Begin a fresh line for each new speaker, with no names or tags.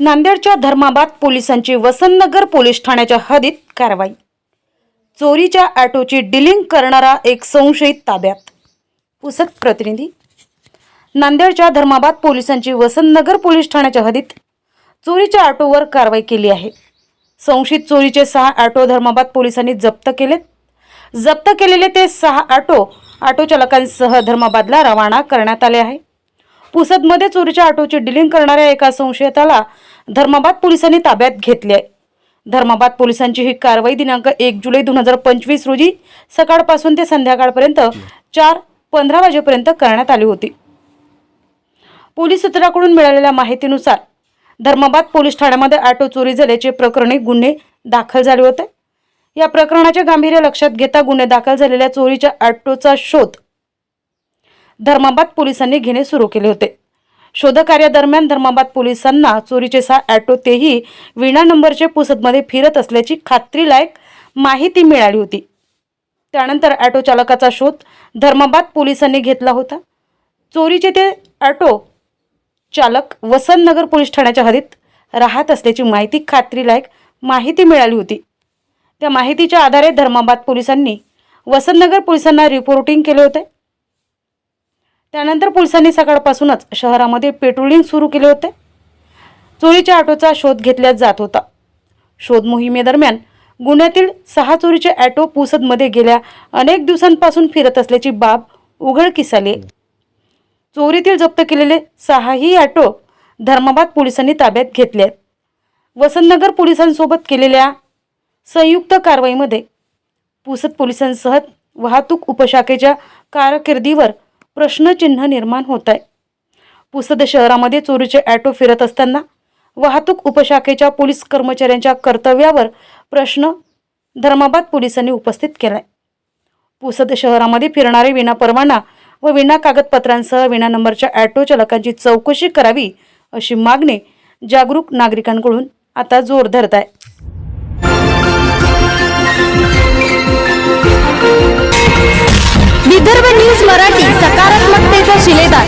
नांदेडच्या धर्माबाद पोलिसांची वसंतनगर पोलीस ठाण्याच्या हद्दीत कारवाई. चोरीच्या ऑटोची डिलिंग करणारा एक संशयित ताब्यात. पुसत प्रतिनिधी. नांदेडच्या धर्माबाद पोलिसांची वसंतनगर पोलीस ठाण्याच्या हद्दीत चोरीच्या ऑटोवर कारवाई केली आहे. संशयित चोरीचे सहा ऑटो धर्माबाद पोलिसांनी जप्त केलेत. जप्त केलेले ते सहा ऑटो ऑटो चालकांसह धर्माबादला रवाना करण्यात आले आहे. पुसदमध्ये चोरीच्या ऑटोची डिलिंग करणाऱ्या एका संशयिताला धर्माबाद पोलिसांनी ताब्यात घेतले आहे. धर्माबाद पोलिसांची ही कारवाई दिनांक एक जुलै दोन हजार पंचवीस रोजी सकाळपासून ते संध्याकाळपर्यंत चार पंधरा वाजेपर्यंत करण्यात आली होती. पोलीस सूत्राकडून मिळालेल्या माहितीनुसार धर्माबाद पोलीस ठाण्यामध्ये ऑटो चोरी झाल्याचे प्रकरणी गुन्हे दाखल झाले होते. या प्रकरणाचे गांभीर्य लक्षात घेता गुन्हे दाखल झालेल्या चोरीच्या ऑटोचा शोध धर्माबाद पोलिसांनी घेणे सुरू केले होते. शोधकार्यादरम्यान धर्माबाद पोलिसांना चोरीचे सहा ऑटो तेही विना नंबरचे पुसदमध्ये फिरत असल्याची खात्रीलायक माहिती मिळाली होती. त्यानंतर ॲटो चालकाचा शोध धर्माबाद पोलिसांनी घेतला होता. चोरीचे ते ॲटो चालक वसंतनगर पोलीस ठाण्याच्या हद्दीत राहत असल्याची माहिती खात्रीलायक माहिती मिळाली होती. त्या माहितीच्या आधारे धर्माबाद पोलिसांनी वसंतनगर पोलिसांना रिपोर्टिंग केले होते. त्यानंतर पोलिसांनी सकाळपासूनच शहरामध्ये पेट्रोलिंग सुरू केले होते. चोरीच्या ऑटोचा शोध घेतला जात होता. शोध मोहिमेदरम्यान गुन्ह्यातील सहा चोरीचे ऑटो पुसदमध्ये गेल्या अनेक दिवसांपासून फिरत असल्याची बाब उघडकीस आली चोरीतील जप्त केलेले सहाही ऑटो धर्माबाद पोलिसांनी ताब्यात घेतले आहेत. वसंतनगर पोलिसांसोबत केलेल्या संयुक्त कारवाईमध्ये पुसद पोलिसांसह वाहतूक उपशाखेच्या कारकिर्दीवर प्रश्नचिन्ह निर्माण होत आहे पुसद शहरामध्ये चोरीचे ॲटो फिरत असताना वाहतूक उपशाखेच्या पोलीस कर्मचाऱ्यांच्या कर्तव्यावर प्रश्न धर्माबाद पोलिसांनी उपस्थित केलाय. पुसद शहरामध्ये फिरणारे विनापरवाना व विना कागदपत्रांसह विना नंबरच्या ॲटो चालकांची चौकशी करावी अशी मागणी जागरूक नागरिकांकडून आता जोर धरत आहे